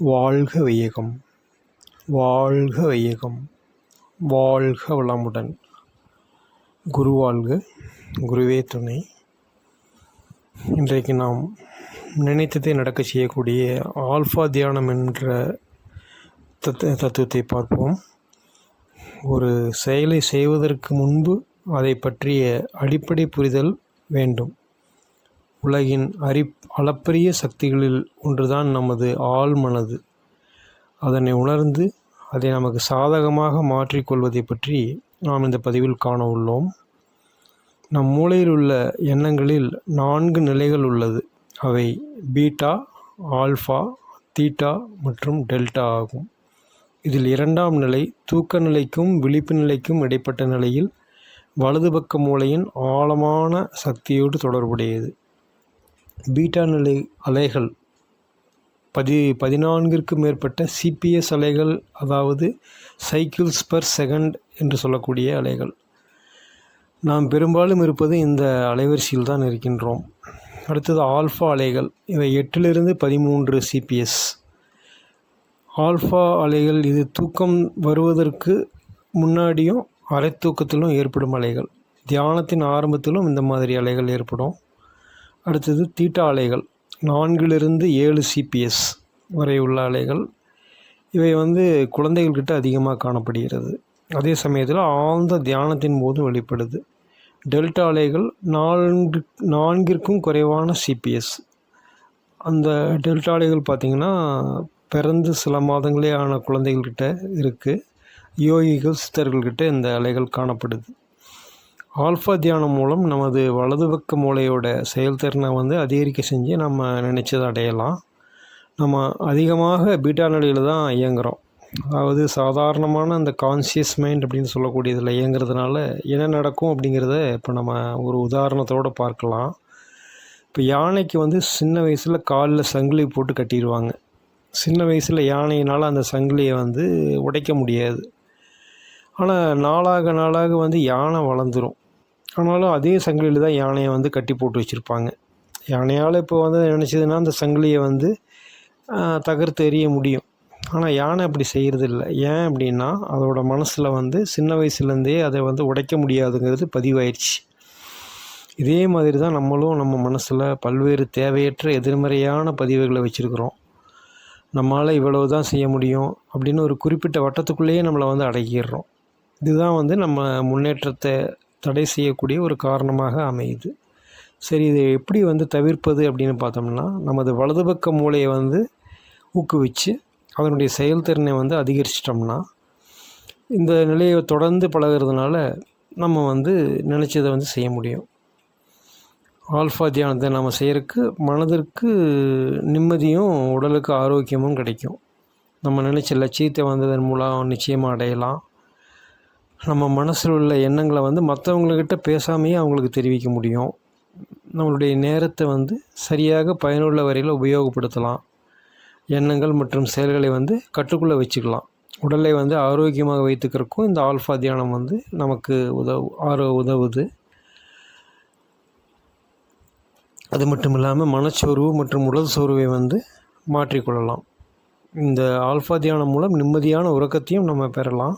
வாழ்க வையகம் வாழ்க வையகம் வாழ்க வளமுடன் குரு வாழ்க குருவே துணை. இன்றைக்கு நாம் நினைத்ததை நடக்க செய்யக்கூடிய ஆல்ஃபா தியானம் என்ற தத்து தத்துவத்தை பார்ப்போம். ஒரு செயலை செய்வதற்கு முன்பு அதை பற்றிய அடிப்படை புரிதல் வேண்டும். உலகின் அரி அளப்பரிய சக்திகளில் ஒன்றுதான் நமது ஆள் மனது. அதனை உணர்ந்து அதை நமக்கு சாதகமாக மாற்றிக்கொள்வதை பற்றி நாம் இந்த பதிவில் காண உள்ளோம். நம் மூளையில் உள்ள எண்ணங்களில் நான்கு நிலைகள் உள்ளது. அவை பீட்டா ஆல்ஃபா தீட்டா மற்றும் டெல்டா ஆகும். இதில் இரண்டாம் நிலை தூக்க நிலைக்கும் விழிப்பு நிலைக்கும் இடைப்பட்ட நிலையில் வலது பக்க மூளையின் ஆழமான சக்தியோடு தொடர்புடையது. பீட்டா நிலை அலைகள் பதி பதினான்கிற்கும் மேற்பட்ட சிபிஎஸ் அலைகள் அதாவது சைக்கிள்ஸ் பர் செகண்ட் என்று சொல்லக்கூடிய அலைகள். நாம் பெரும்பாலும் இருப்பது இந்த அலைவரிசையில் தான் இருக்கின்றோம். அடுத்தது ஆல்ஃபா அலைகள். இவை எட்டிலிருந்து பதிமூன்று சிபிஎஸ் ஆல்ஃபா அலைகள் இது தூக்கம் வருவதற்கு முன்னாடியும் அரை தூக்கத்திலும் ஏற்படும் அலைகள். தியானத்தின் ஆரம்பத்திலும் இந்த மாதிரி அலைகள் ஏற்படும். அடுத்தது தீட்டா அலைகள். நான்கிலிருந்து ஏழு சிபிஎஸ் வரை உள்ள அலைகள். இவை வந்து குழந்தைகள்கிட்ட அதிகமாக காணப்படுகிறது. அதே சமயத்தில் ஆழ்ந்த தியானத்தின் போது வெளிப்படுது. டெல்டா அலைகள் நான்கு நான்கிற்கும் குறைவான சிபிஎஸ் அந்த டெல்டா அலைகள் பார்த்திங்கன்னா பிறந்து சில மாதங்களே ஆன குழந்தைகள்கிட்ட இருக்குது யோகிகள் சித்தர்கள்கிட்ட இந்த அலைகள் காணப்படுது. ஆல்ஃபா தியானம் மூலம் நமது வலது பக்க மூளையோட செயல்திறனை வந்து அதிகரிக்க செஞ்சு நம்ம நினச்சதை அடையலாம். நம்ம அதிகமாக பீட்டா நிலையில் தான் இயங்குகிறோம் அதாவது சாதாரணமான அந்த கான்சியஸ் மைண்ட் அப்படின்னு சொல்லக்கூடியதில் இயங்குறதுனால என்ன நடக்கும் அப்படிங்கிறத இப்போ நம்ம ஒரு உதாரணத்தோடு பார்க்கலாம். இப்போ யானைக்கு வந்து சின்ன வயசில் காலில் சங்கிலி போட்டு கட்டிடுவாங்க. சின்ன வயசில் யானையினால் அந்த சங்கிலியை வந்து உடைக்க முடியாது. ஆனால் நாளாக நாளாக வந்து யானை வளர்ந்துடும் ஆனாலும் அதே சங்கிலியில் தான் யானையை வந்து கட்டி போட்டு வச்சுருப்பாங்க. யானையால் இப்போ வந்து நினச்சதுன்னா அந்த சங்கிலியை வந்து தகர்த்து எறிய முடியும். ஆனால் யானை அப்படி செய்கிறதில்ல ஏன் அப்படின்னா அதோட மனசில் வந்து சின்ன வயசுலேருந்தே அதை வந்து உடைக்க முடியாதுங்கிறது பதிவாயிடுச்சு இதே மாதிரி தான் நம்மளும் நம்ம மனசில் பல்வேறு தேவையற்ற எதிர்மறையான பதிவுகளை வச்சுருக்குறோம். நம்மளால் இவ்வளவு தான் செய்ய முடியும் அப்படின்னு ஒரு குறிப்பிட்ட வட்டத்துக்குள்ளேயே நம்மளை வந்து அடக்கிடுறோம். இதுதான் வந்து நம்ம முன்னேற்றத்தை தடை செய்யக்கூடிய ஒரு காரணமாக அமையுது. சரி இதை எப்படி வந்து தவிர்ப்பது அப்படின்னு பார்த்தோம்னா நமது வலது பக்க மூளையை வந்து ஊக்குவிச்சு அதனுடைய செயல்திறனை வந்து அதிகரிச்சிட்டோம்னா இந்த நிலையை தொடர்ந்து பழகிறதுனால நம்ம வந்து நினச்சதை வந்து செய்ய முடியும். ஆல்ஃபா தியானத்தை நம்ம செய்கிறதுக்கு மனதிற்கு நிம்மதியும் உடலுக்கு ஆரோக்கியமும் கிடைக்கும். நம்ம நினச்ச லட்சியத்தை வந்ததன் மூலம் நிச்சயமாக அடையலாம். நம்ம மனசில் உள்ள எண்ணங்களை வந்து மற்றவங்கக்கிட்ட பேசாமையே அவங்களுக்கு தெரிவிக்க முடியும். நம்மளுடைய நேரத்தை வந்து சரியாக பயனுள்ள வரையில் உபயோகப்படுத்தலாம். எண்ணங்கள் மற்றும் செயல்களை வந்து கட்டுக்குள்ளே வச்சுக்கலாம். உடலை வந்து ஆரோக்கியமாக வைத்துக்கிறக்கும் இந்த ஆல்ஃபா தியானம் வந்து நமக்கு உதவு ஆரோ உதவுது. அது மட்டும் இல்லாமல் மனச்சோர்வு மற்றும் உடல் சோர்வை வந்து மாற்றிக்கொள்ளலாம். இந்த ஆல்ஃபா தியானம் மூலம் நிம்மதியான உறக்கத்தையும் நம்ம பெறலாம்.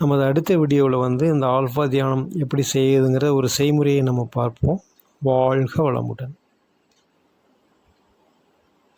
நமது அடுத்த வீடியோவில் வந்து இந்த ஆல்ஃபா தியானம் எப்படி செய்யுதுங்கிற ஒரு செய்முறையை நம்ம பார்ப்போம். வாழ்க வளமுடன்.